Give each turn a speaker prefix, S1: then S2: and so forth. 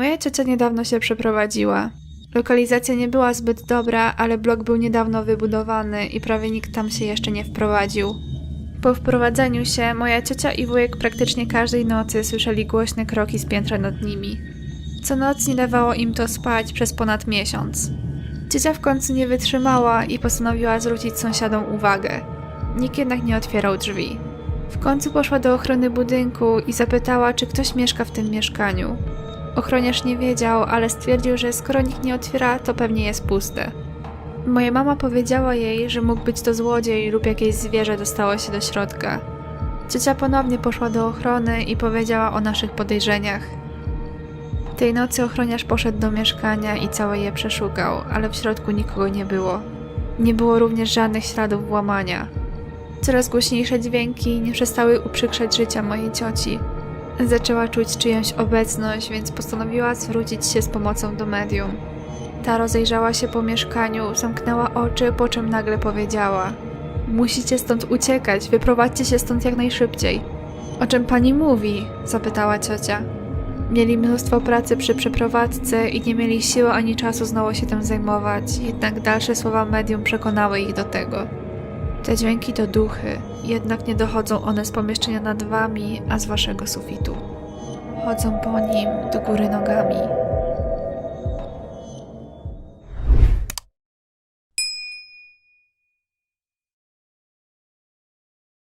S1: Moja ciocia niedawno się przeprowadziła. Lokalizacja nie była zbyt dobra, ale blok był niedawno wybudowany i prawie nikt tam się jeszcze nie wprowadził. Po wprowadzeniu się moja ciocia i wujek praktycznie każdej nocy słyszeli głośne kroki z piętra nad nimi. Co noc nie dawało im to spać przez ponad miesiąc. Ciocia w końcu nie wytrzymała i postanowiła zwrócić sąsiadom uwagę. Nikt jednak nie otwierał drzwi. W końcu poszła do ochrony budynku i zapytała, czy ktoś mieszka w tym mieszkaniu. Ochroniarz nie wiedział, ale stwierdził, że skoro nikt nie otwiera, to pewnie jest puste. Moja mama powiedziała jej, że mógł być to złodziej lub jakieś zwierzę dostało się do środka. Ciocia ponownie poszła do ochrony i powiedziała o naszych podejrzeniach. Tej nocy ochroniarz poszedł do mieszkania i całe je przeszukał, ale w środku nikogo nie było. Nie było również żadnych śladów włamania. Coraz głośniejsze dźwięki nie przestały uprzykrzać życia mojej cioci. Zaczęła czuć czyjąś obecność, więc postanowiła zwrócić się z pomocą do medium. Ta rozejrzała się po mieszkaniu, zamknęła oczy, po czym nagle powiedziała: Musicie stąd uciekać, wyprowadźcie się stąd jak najszybciej. O czym pani mówi? zapytała ciocia. Mieli mnóstwo pracy przy przeprowadzce i nie mieli siły ani czasu znowu się tym zajmować, jednak dalsze słowa medium przekonały ich do tego. Te dźwięki to duchy, jednak nie dochodzą one z pomieszczenia nad wami, a z waszego sufitu. Chodzą po nim do góry nogami.